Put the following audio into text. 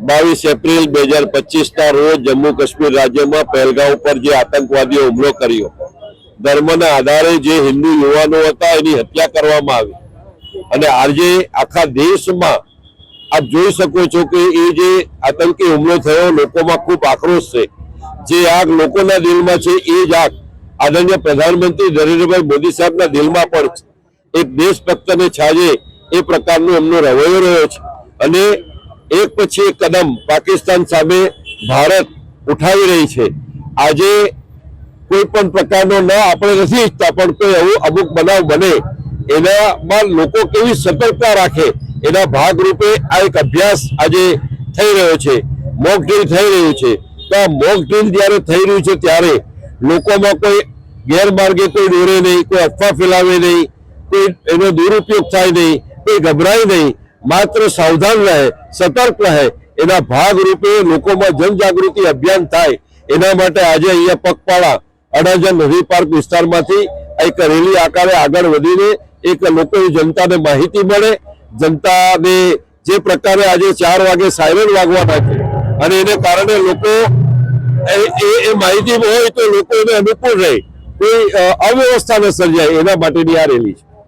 બાવીસ એપ્રિલ બે હજાર પચીસના રોજ જમ્મુ કાશ્મીર રાજ્યમાં પહેલગાંવ ઉપર જે આતંકવાદીઓ હુમલો કર્યો. ધર્મના આધારે જે હિન્દુ યુવાનો હતા એની હત્યા કરવામાં આવી. અને આજે આખા દેશમાં આપ જોઈ શકો છો કે એ જે આતંકી હુમલો થયો લોકોમાં ખૂબ આક્રોશ છે. જે આગ લોકોના દિલમાં છે, એ જ આગ આદરણીય પ્રધાનમંત્રી નરેન્દ્રભાઈ મોદી સાહેબના દિલમાં પણ છે. એક દેશભક્તને છાજે એ પ્રકારનો એમનો રવૈયો રહ્યો છે. અને એક પછી એક કદમ પાકિસ્તાન સામે ભારત ઉઠાવી રહી છે. આજે કોઈ પણ પ્રકારનો ન આપણે નથી ઈચ્છતા, પણ કોઈ એવું અમુક બનાવ બને, એનામાં લોકો કેવી સતર્કતા રાખે, એના ભાગરૂપે આ એક અભ્યાસ આજે થઈ રહ્યો છે મોક ડ્રીલ થઈ રહ્યું છે. તો આ મોક ડ્રીલ જ્યારે થઈ રહ્યું છે ત્યારે લોકોમાં કોઈ ગેરમાર્ગે કોઈ દોરે નહીં, કોઈ અફવા ફેલાવે નહીં, કોઈ એનો દુરુપયોગ થાય નહીં, કોઈ ગભરાય નહીં માત્ર સાવધાન રહે, સતર્ક રહે, એના ભાગરૂપે લોકોમાં જનજાગૃતિ અભિયાન થાય. એના માટે આજે અહીંયા પગપાળા, અડાજણ નદી પાર્ક વિસ્તારમાંથી એક રેલી આકારે આગળ વધીને એક લોકોની જનતાને માહિતી મળે. જનતાને જે પ્રકારે આજે ચાર વાગે સાયરન વાગવાના છે અને એને કારણે લોકો, એ- માહિતી હોય તો લોકો એને અનુકૂળ રહે. કોઈ અવ્યવસ્થા ન સર્જાય એના માટેની આ રેલી છે.